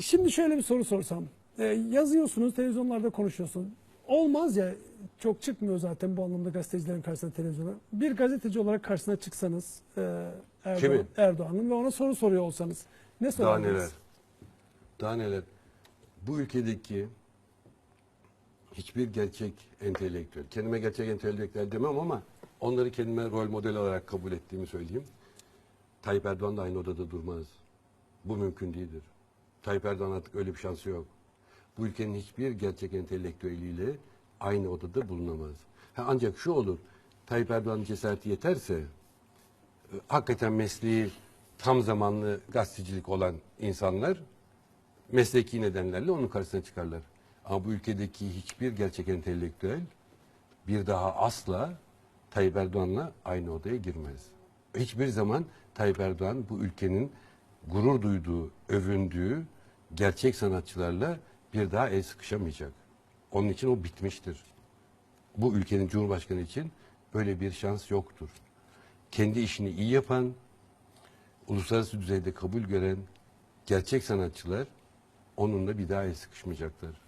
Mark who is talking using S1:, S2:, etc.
S1: Şimdi şöyle bir soru sorsam. Ee, yazıyorsunuz, televizyonlarda konuşuyorsun. Olmaz ya, çok çıkmıyor zaten bu anlamda gazetecilerin karşısına televizyona. Bir gazeteci olarak karşısına çıksanız e, Erdoğan,
S2: Kimin?
S1: Erdoğan'ın ve ona soru soruyor olsanız ne
S2: Daha
S1: sorardınız?
S2: neler? Daha neler? Bu ülkedeki hiçbir gerçek entelektüel, kendime gerçek entelektüel demem ama onları kendime rol model olarak kabul ettiğimi söyleyeyim. Tayyip Erdoğan da aynı odada durmaz. Bu mümkün değildir. Tayyip Erdoğan artık öyle bir şansı yok. Bu ülkenin hiçbir gerçek entelektüeliyle aynı odada bulunamaz. Ha, ancak şu olur, Tayyip Erdoğan'ın cesareti yeterse, e, hakikaten mesleği tam zamanlı gazetecilik olan insanlar mesleki nedenlerle onun karşısına çıkarlar. Ama bu ülkedeki hiçbir gerçek entelektüel bir daha asla Tayyip Erdoğan'la aynı odaya girmez. Hiçbir zaman Tayyip Erdoğan bu ülkenin gurur duyduğu, övündüğü gerçek sanatçılarla bir daha el sıkışamayacak. Onun için o bitmiştir. Bu ülkenin Cumhurbaşkanı için böyle bir şans yoktur. Kendi işini iyi yapan, uluslararası düzeyde kabul gören gerçek sanatçılar onunla bir daha el sıkışmayacaklar.